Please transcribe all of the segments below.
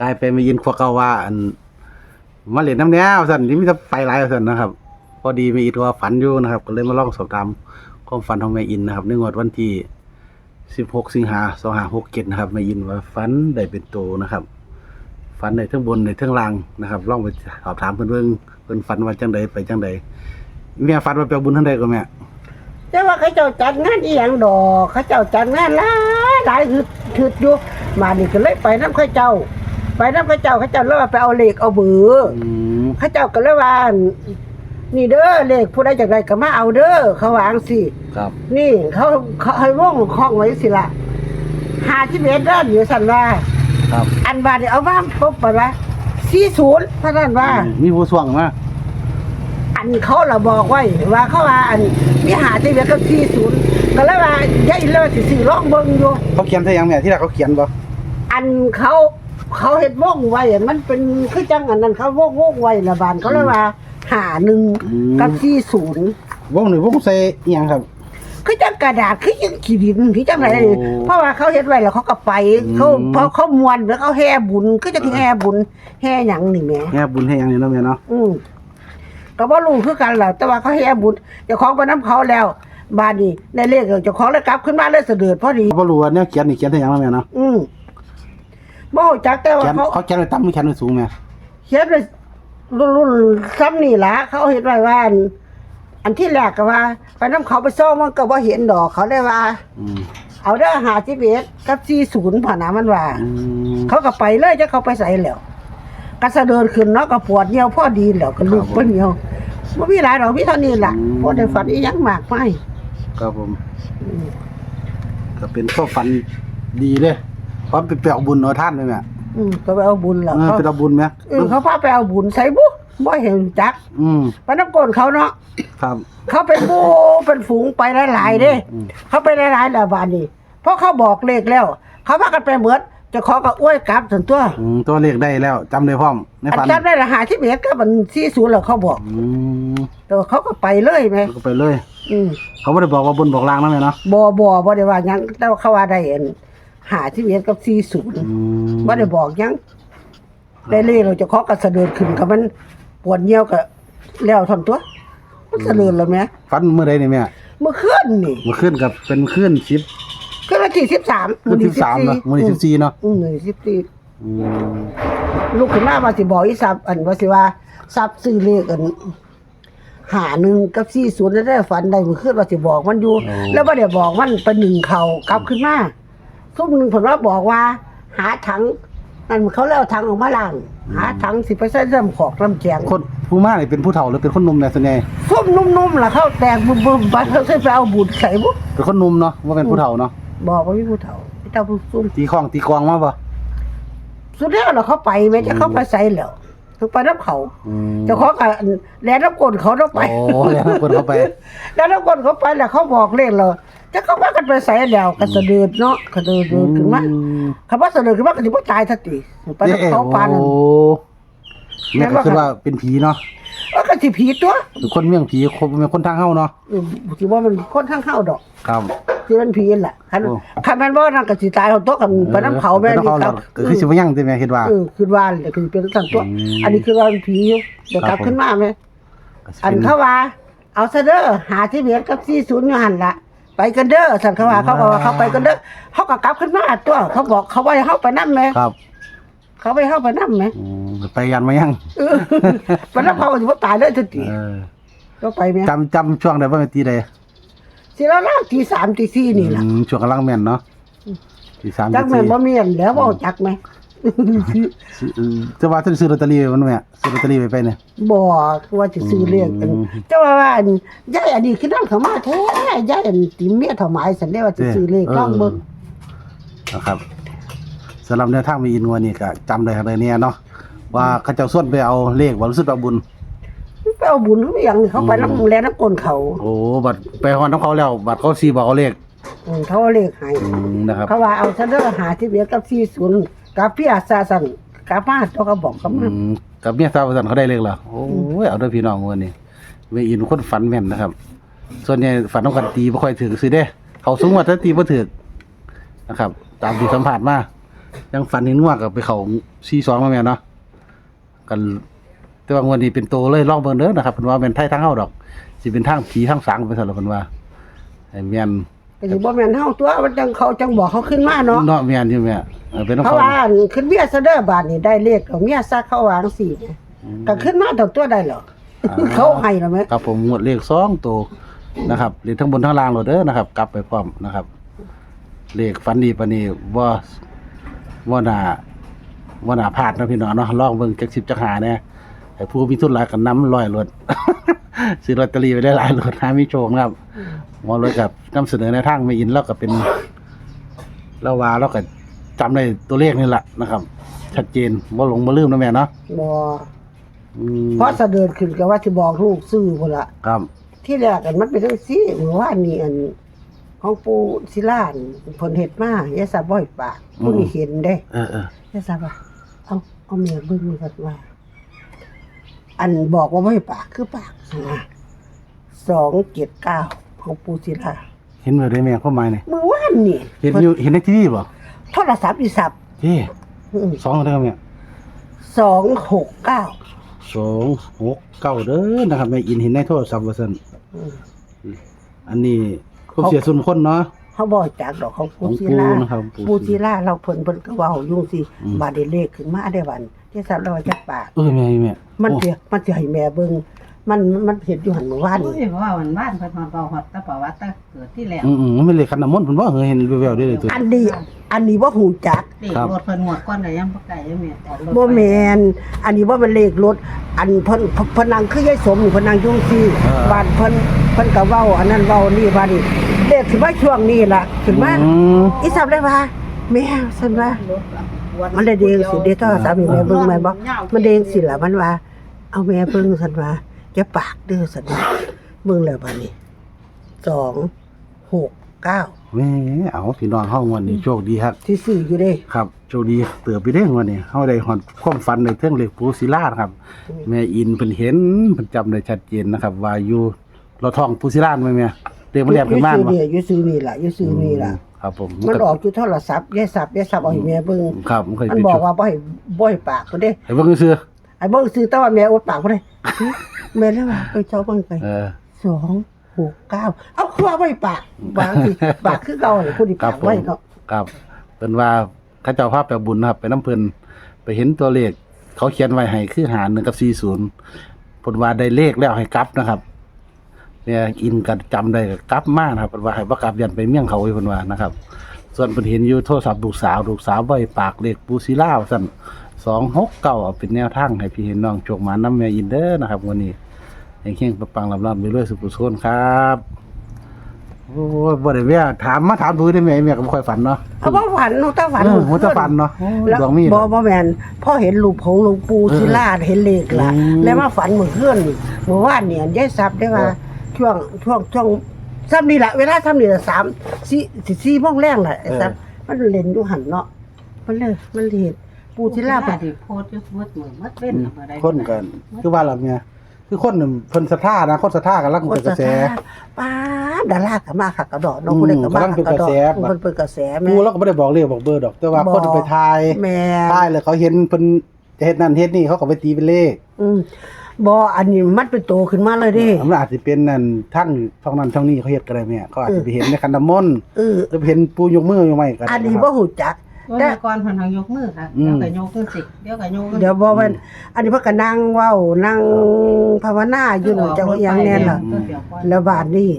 กลายไปมายินครัวเก่าว่า อันมาเล่นน้ำแนวสั่นนี่มีแต่ไปหลายสั่นนะครับ พอดีแม่อินว่าฝันอยู่นะครับ ก็เลยมาลองสอบถามความฝันของแม่อินนะครับในงวดวันที่16สิงหา2567นะครับแม่อินว่าฝันได้เป็นโตนะครับฝันในทั้งบนในทั้งล่างนะครับลองไปสอบถามเพิ่อนเบิ่งเพิ่นฝันว่าจังใดไปจังใดแม่ฝันว่าไปเอาบุญทางใดก็แม่แต่ว่าเขาเจ้าจัดงานอีหยังดอกเขาเจ้าจัดงานหลายหลายคือคืออยู่มานี่ก็เลยไปน้ำเขาเจ้า ไปน้ำเขาเจ้าเขาเจ้าเลยว่าไปเอาเลขเอาเบืออืมเขาเจ้าก็เลยว่า นี่เด้อเลขผู้ใดจากใดก็มาเอาเด้อเขาวาจั่งสิ ครับ นี่เขาเขาให้ว่องคล้องไว้สิละหาที่เมตรเด้ออยู่สันว่า ครับอันบาทนี่เอามาพบไปว่าสี่ศูนย์พระนั่นว่า อืมมีผู้ส่วงมาอันเขาเราบอกไว้ว่าเขาว่าอันมีหาที่เมตรก็สี่ศูนย์ก็เลยว่าใหญ่เลยสิสี่ร้องเบิ่งอยู่เขาเขียนใส่หยังแม่ที่แรกเขาเขียนบ่อันเขา เขาเห็ดว่องไว้อะมันเป็นคือจังอันนั้นเขาว่องว่องไว้ละบานเขาเลยว่าหาหนึ่งกับสี่ศูนย์วงหนึ่งวงใส่อีหยังครับ คือจังกระดาษคือจังขีดินคือจังไรโอ้เพราะว่าเขาเห็ดไว้แล้วเขาก็ไปอืมเขาพอเขามวนแล้วเขาแห่บุญก็จะแห่บุญแห่หยังนี่แหม่ แง่บุญให้หยังนี่เนาะแม่เนาะ อืมก็บ่รู้คือกันแหละแต่ว่าเขาแห่บุญเจ้าของไปน้ำเขาแล้ว บานนี้ในเลขเจ้าของเลยกลับขึ้นมาเลยเสด็จพอดีบ่รู้ว่าเนี่ยเขียนนี่เขียนใส่หยังเนาะแม่เนาะ อืม บ่รู้จักแต่ว่าเขียนเขาเขาเขียนไว้ต่ำหรือเขียนไว้สูงแม่เขียนไว้รุ่นรุ่นซ้ำนี่ละเขาเห็นไว้ว่าอันอันที่แรกก็ว่า ไปน้ำเขาไปซ่อมมันก็บ่เห็นดอกเขาได้ว่า อืมเอาเด้อหาที่เบสกับสี่ศูนย์ผ่านามันว่า อืม เขาก็ไปเลยจะเขาไปใส่แล้วก็สะเดินขึ้นเนาะก็ปวดเหี่ยวพอดีแล้วก็ลุกเพิ่นเหี่ยวบ่มีหลายดอกมีเท่านี้ล่ะบ่ได้ฝันอีหยังมากมายครับผมอืมก็เป็นข้อฝันดีเลย เพราะไปไปเอาบุญเอาท่านเลยแม่อืมก็ไปเอาบุญแล้วเออเขาไปเอาบุญไหมเออเขาพาไปเอาบุญใส่บุบ่เห็นจักอืมไปน้ำก้นเขาเนาะครับ เขาเป็นหมู่เป็นฝูงไปหลายๆเด้ อืม เขาไปหลายๆแล้วบานนี้เพราะเขาบอกเลขแล้ว เขาพากันไปเหมือนเจะขอกับอ้วยกลับส่วนตัวอืมตัวเลขได้แล้วจำได้พร้อมในอันฝันจำได้ละหาที่เมตรก็มันที่ศูนย์แล้วเขาบอกอืมแต่ว่าเขาก็ไปเลยไหมก็ไปเลย อืม เขาไม่ได้บอกว่าบนบอกล่างนั่นเลยเนาะบอบอบอได้ว่าหยังแต่ว่าเขาว่าได้อัน หาที่เมตรกับที่ศูนย์อืมบ่ได้บอกหยังได้เลยเราจะเคาะกระเสะเดินขึ้นกับมันปวดเหี่ยวก็แล้วทำตัว มันเสะเดินแล้วไหมฝันเมื่อใดนี่แม่เมื่อคืนนี่เมื่อขึ้นกับเป็นขึ้นชิปคืนวันที่สิบสามขึ้นสิบสามเนาะวันที่สิบสี่เนาะอืมวันที่สิบสี่อืมลูกขึ้นมาว่าสิบอกอีสับอันว่าสิว่าสับซื้อเลขอันหาหนึ่งกับสี่ศูนย์แล้วได้ฝันได้เมื่อคืนว่าสิบอกมันอยู่ แล้วบ่ได้บอกมันไปหนึ่งเขากลับขึ้นมา ทุกหนึ่งผลว่าบอกว่า หาถังนั่นเขาแล้วถังออกมาล้าง หาถังสิไปใส่เริ่มขอกลำแกงคนผู้มาเนี่ยเป็นผู้เฒ่าหรือเป็นคนหนุ่มเนี่ยส่วนใหญ่ส้มนุ่มๆล่ะเขาแตกบึ้มๆไปเขาใส่ไปเอาบุญใส่บุเป็นคนหนุ่มเนาะว่าเป็นผู้เฒ่าเนาะบอกว่ามีผู้เฒ่าพี่เฒ่าผู้ซุ่มตีข้องตีกลองมาปะสุดแล้วเราเขาไปแม้จะเขาไปใส่แล้วเขาไปน้ำเขาอืมเจ้าของก็แลน้ำกลนเขาต้องไปโอ้แล้วคนเขาไป แล้วน้ำกลนเขาไปแล้วเขาบอกเลขเรา จะเขาว่ากันไปใส่แล้วก็สะดืดเนาะก็เดินเดินขึ้นมาอืมคำว่าสะดืดขึ้นมาก็สิบ่ตายทันทีไปน้ำเขาปานโอ้แม่ก็คือว่าเป็นผีเนาะว่าก็สิผีตัวเป็นคนเมี่ยงผีคนเป็นคนทางเข้าเนาะเออสิว่ามันคนข้างเข้าดอกครับสิมันผีนั่นแหละคันโอ้ คันมันบ่นั่นก็สิตายเอาตัวกันไปน้ำเขาแม่ไปนี่น้ำเขาคแล้รัวบก็คือสิบยังที่แม่คิดว่า เออคือว่าเลยคือเป็นสั่นตัว อืมอันนี้คือว่ามันผีอยู่เดี๋ยวกลับครับผม ขึ้นมาไหมก็สิอันเป็นเขาว่า เอาซะเด้อหาที่เบียดกับที่ศูนย์อยู่หันละ ไปกันเด้อสันเขาว่าเขาบอกว่าเขาไปกันเด้อเขาก็กลับขึ้นมาตัวเขาบอกเขาว่าให้เขาไปนั่ไหมครับเขาไปเข้าไปนั่ไหมอืมไปยันมายังเออไปนั่เขาจะว่าตายเลยทันทีเออก็ไปไหมจำจำช่วงได้ว่าเป็นตีใดสิแล้วล่าทีสามทีสี่นี่แหละอืมช่วงกำลังแม่นเนาะที่สามจักที่แม่สี่นบ่มีอันแล้วบ่จักไหมอืม จะว่าจะซื้อลอตเตอรี่ไว้มันแม่ซื้อลอตเตอรี่ไปไปเนี่ยบ่ว่าจะซื้อเลขกันอืม เจ้าว่าว่าอันยายอันนี้คือนั่นเขามาแท้ยายอันติมเมียถวายสันได้ว่าจะซื้อเลขลองเบิ่งนะครับสำหรับแนวทางมีอินวันนี้ก็จำได้ครับในเนี้ยเนาะว่าเขาเจ้าส่วนไปเอาเลขว่ารู้สึกว่าบุญ ไปเอาบุญเขาไปอย่างนี้เขาไปน้ำแลน้ำกลนเขาโอ้บัตรไปฮอนน้ำเขาแล้ว บัตรเขาสีบอกเอาเลขอืมเขาเอาเลขให้อืมนะครับ เขาว่าเอาซะเด้อหาที่เบียดกับที่ศูนย์ กับพี่อาซาสันกับมาตัวเขาบอกเขาอืมกับเมียสาวสันเขาได้เลขแล้วโอ้ยเอาเด้วยพี่น้องวันนี้มีอินคนฝันแม่นนะครับ ส่วนใหญ่ฝันต้องกันตีไม่ค่อยถือซื้อเด้ เขาสูงกว่าถ้าตีไม่ถือนะครับ ตามที่สัมผัสมายังฝันเห็นงวกกับไปเขาซีสองมาแม่นเนาะกันแต่ว่างวันนี้เป็นโตเลยลองเบิ่งเด้อนะครับเพิ่นว่าเป็นไทยทางเฮาดอกสิเป็นทางผีทางสางไปซั่นล่ะเพิ่นว่าให้แม่น ก็สิบ่แม่นเฮาตัวมันจังเขาจังบอกเขาขึ้นมาเนาะเนาะแม่นอยู่แม่เออเป็นของเพราะเขาว่าอันขึ้นเมียซะเด้อบาดนี่ได้เลขเอาเมียซะเขาวางสิเนี่ยก็ขึ้นมาตัวตัวได้เหรอเขาให้แล้วมั้ยครับผมงวดเลข2ตัวนะครับเลขทั้งบนทั้งล่างโลดเด้อนะครับ กลับไปพร้อมนะครับ เลขฝันดีปานนี้บ่บ่น่าบ่น่าพลาดเนาะพี่น้องเนาะลองเบิ่งจัก10จักหาแหน่ ให้ผู้มีทุนหลายก็นำร้อยรถ ซื้อลอตเตอรี่ไปได้หลายรถหามีโชคนะครับหมอเลยกับนำเสนอในทางไม่อินแล้วก็เป็นเราว่าเราก็จำได้ตัวเลขนี่แหละนะครับ ชัดเจนบ่หลงบ่ลืมนะแม่เนาะบ่อืมเพราะสะเดินขึ้นก็ว่าสิบอกลูกซื้อพุ่นล่ะครับ ที่แรกอันมันเป็นจังซี่เมื่อวานนี้อัน ของปู่ศิลาอันเพิ่นเฮ็ดมายายสาบ่อยปากผู้นี้เห็นเด้เออเออยายสาว่าเอาเอาเมียเบิ่งนี่ก็ว่า อันบอกว่าบ่ให้ปากคือปากนะ279ของปู่ศิลาเห็นบ่ได้แม่ความหมายนี่เมื่อวานนี่เห็นอยู่เห็นในทีวีบ่โทรศัพท์อีสับเฮ้สองเด้อแม่สองหกเก้าสองหกเก้าเด้อนะครับแม่อินเห็นในโทรศัพท์ว่าซั่นอันนี้ความเสียส่วนบุคคลเนาะเขาบอกจากดอกของปูซีของปู่ล่านะครับปู่ปูซีล่าเราเพิ่นเพิ่นก็เว้ายุ่งสิอืมบาดได้เลขขึ้นมาได้วัน ที่สับเราจักปากเออแม่แม่มันโอ้สิมันสิให้แม่เบิ่งมันมันเห็นอยู่หันเมื่อวานโอ้นี่ยว่าวันบ้านเพิ่นมาเป่าฮอดแตะประวัติแต่เกิดที่แล้วอืมอืมมันเป็นเลขขันน้ำมนต์เพิ่นบ่เออเห็นแววๆได้เลยตัวอันนี้อันนี้บ่ฮู้จักตีครับรถเพิ่นหมดก่อนก็ยังบ่ไกลยังแม่ออกรถบ่แม่นอันนี้บ่เป็นเลขรถอันเพิ่นเพิ่นนั่งคือยายสมนี่เพิ่นนั่งยุ่งสิบาดเพิ่นเพิ่นก็เว้าอันนั้นเว้านี่บาดนี้เลขสิมาช่วงนี้ล่ะขึ้นมาอืมอีสับได้ว่าแม่ซั่นว่า มันได้เด้งสิเด้โทรศัพท์นี่แม่เบิ่งแม่นบ่มันเด้งสิล่ะมันว่า เอาแม่เบิ่งซั่นว่าอย่าปากเด้อซั่นว่าเบิ่งแล้วบัดนี้สองหกเก้าแหม่เอาพี่น้องเฮางวดนี้โชคดีครับที่ซื้ออยู่เด้ ครับโชคดีเติบไปเด้งวันนี้เฮาได้ฮอดความฝันในเทิงเลขปูศิลานะครับ แม่อินเพิ่นเห็นเพิ่นจำได้ชัดเจนนะครับ ว่าอยู่เราท่องปูศิลาไหมแม่เรียกมันแลบขึ้นมาอยู่บ่ซื้อนี่อยู่ซื้อนี่ล่ะอยู่ซื้อนี่ล่ะ ครับผมมันออกอยู่โทรศัพท์ยายสับยายสับเอาให้แม่เบิ่งครับมันเคยมันเป็นบอโชกคว่าบ่ให้บ่ให้ปากพุ่นเด้ให้เบิ่งซื่อไอ้เบิ่งซื้อแต่ว่าแม่อดปากพุ่นเด้แม่เลยว่าเอ้ยเจ้าเบิ่งไปเออสองหกเก้าเอาคือว่าบ่ให้ปากบางทีปากคือเก่าให้ผู้ที่ครัปาบกผมไว้เนาะครับเป็นว่าเขาเจ้าภาพแปลบุญนะครับ ไปน้ำเพิ่นไปเห็นตัวเลข เขาเขียนไว้ให้คือหาร1กับ40ผลว่าได้เลขแล้วให้กลับนะครับ เนี่ยอินกันจำได้ก็กลับมานะครับเพิ่นว่าให้บ่กลับยันไปเมี่ยงเขาไว้เพิ่นว่านะครับ ส่วนเพิ่นเห็นอยู่โทรศัพท์ลูกสาวลูกสาวไว้ปากเลขปูศิลาว่าซั่น269เอาเป็นแนวทางให้พี่เห็นน้องโชคมานำแม่อินเด้อนะครับวันนี้เฮงๆปังๆลำๆไปเรื่อยสุขสุขครับโอ้ยบ่ได้แม่ถามมาถามดูได้แม่แม่ก็บ่ค่อยฝันเนาะเอาบ่ฝันหนูตาฝันเออหัวตาฝันเนาะแล้วดวงมีบ่เนาะบ่แม่นพ่อเห็นรูปของหลวงปู่ศิลาเห็นเลขล่ะอืมแล้วมาฝันเมื่อคืนนี่เมื่อวานเนี่ยยายทรัพย์ได้ว่าเออ ช่วงช่วงช่วงซ้ำนี่ล่ะเวลาซ้ำนี่ล่ะสามสี่สี่สี่โมงแรงล่ะไอ้ทรัพย์มันเล่นอยู่หันเนาะมันเลยมันเห็นปู่ศิลาไปไปที่โพสต์อยู่มืดมือมัดเว้นบ่ได้คนกันคือว่าล่ะแม่คือคนน่ะเพิ่นศรัทธานะคนศรัทธากันลังคนเป็นกสระแสถาป้าดาราก็มาคักกระดอกเนาะผู้ใดก็มาคักกระดอกอืมกำลังเป็นกระแสเพิ่นเป็นกระแสแม่กูเราก็บ่ได้บอกเรียกบอกเบอร์ดอก แต่ว่าบอกคนไปทายแม่ทายแล้วเขาเห็นเพิ่นเฮ็ดนั่นเฮ็ดนี่เขาก็ไปตีเป็นเลข อืม บ่อันนี้มันเป็นโตขึ้นมาเลยเดิมันอาจสิเป็นนั่นทั้งช่องนั้นช่องนี้เขาเฮ็ดก็ได้แม่เขาอาจจะไปเห็นในคันน้ำมนต์เออหรือไปเห็นปูยกมืออยู่ไหมก็ได้อันนี้ะคบ่รับฮู้จักว่าแต่ก่อนเพิ่นทางยกมือค่ะอืมเดี๋ยวก็ยกมือสิเดี๋ยวก็ยกมือเดี๋ยวบ่แม่นอันนี้เพิ่นก็นั่งเว้านั่งภาวนาอยู่นั่นจังว่าอย่างแน่นล่ะแล้วบาดนี้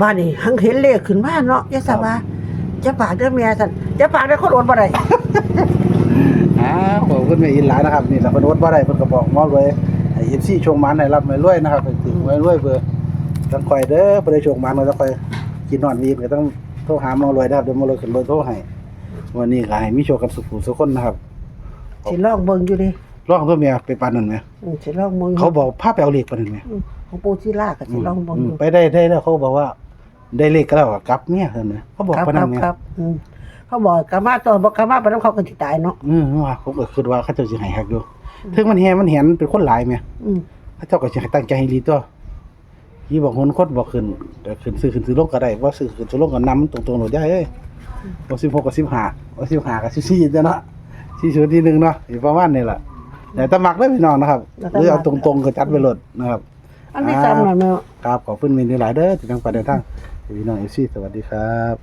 บาดนี้หังเห็นเลขขึ้นมาเนาะยะสะว่าจะปากเด้อแม่ซั่นจะปากได้คนโอนบ่ได้อ่าขอบคุณแม่อินหลายนะครับนี่แหละเพิ่นอดบ่ได้เพิ่นก็บอกหมอรวย ให้ FC ชงมันให้รับไม่รวยนะครับให้ถึงไม่รวยเบอร์ต้องคอยเด้อบ่ได้ชงมันก็ต้องคอยกินนอนวีนก็ต้องโทรหาหมอรวยนะครับเดี๋ยวหมอรวยขึ้นเบอร์โทรให้วันนี้ก็ให้มีโชคกันสุขสุขคนนะครับสิลองเบิ่งอยู่เดิร้องตัวเมียไปปานนั้นไหมอืมสิลองเบิ่งเขาบอกพาไปเอาเลขปานนั้นไหมอืมของปู่ศิลาก็สิลองเบิ่งอือมยู่ไปได้ได้แล้วเขาบอกว่า ได้เลขก็แล้วอะกลับเนี่ยเห็นไหมเขาบอกครับปานคนั้รันบเนี่ย ครับอืมเขาบอกกะมาตัวบ่กะมาปานนั้นเขาก็สิตายเนาะ อืมว่าผมก็คิดว่าเขาเจ้าสิให้ฮักอยู่ ถึงมันแฮมันเห็นเป็นคนหลายไหมอืมเขาเจ้าก็สิให้ตั้งใจให้ดีตัวยี่บอกคนคนบอกขึ้นแต่ขึ้นซื้อขึ้นซื้อลงก็ได้ว่าซื้อขึ้นซื้อลงก็นำตรงๆโหลดได้เอ้ยตัวสิบหกกับสิบห้าตัวสิบห้ากับสิบสี่เนาะสี่ชุดที่หนึ่งเนาะอยู่ประมาณนี้แหละแต่ตะมักได้พี่น้องนะครับหรือเอาตรงๆก็จัดไปเลยนะครับอันที่สามนั่นแม่ครับขอบคุณมินดีหลายเด้อที่ทางประเดินทางพี่น้องเอฟซีสวัสดีครับ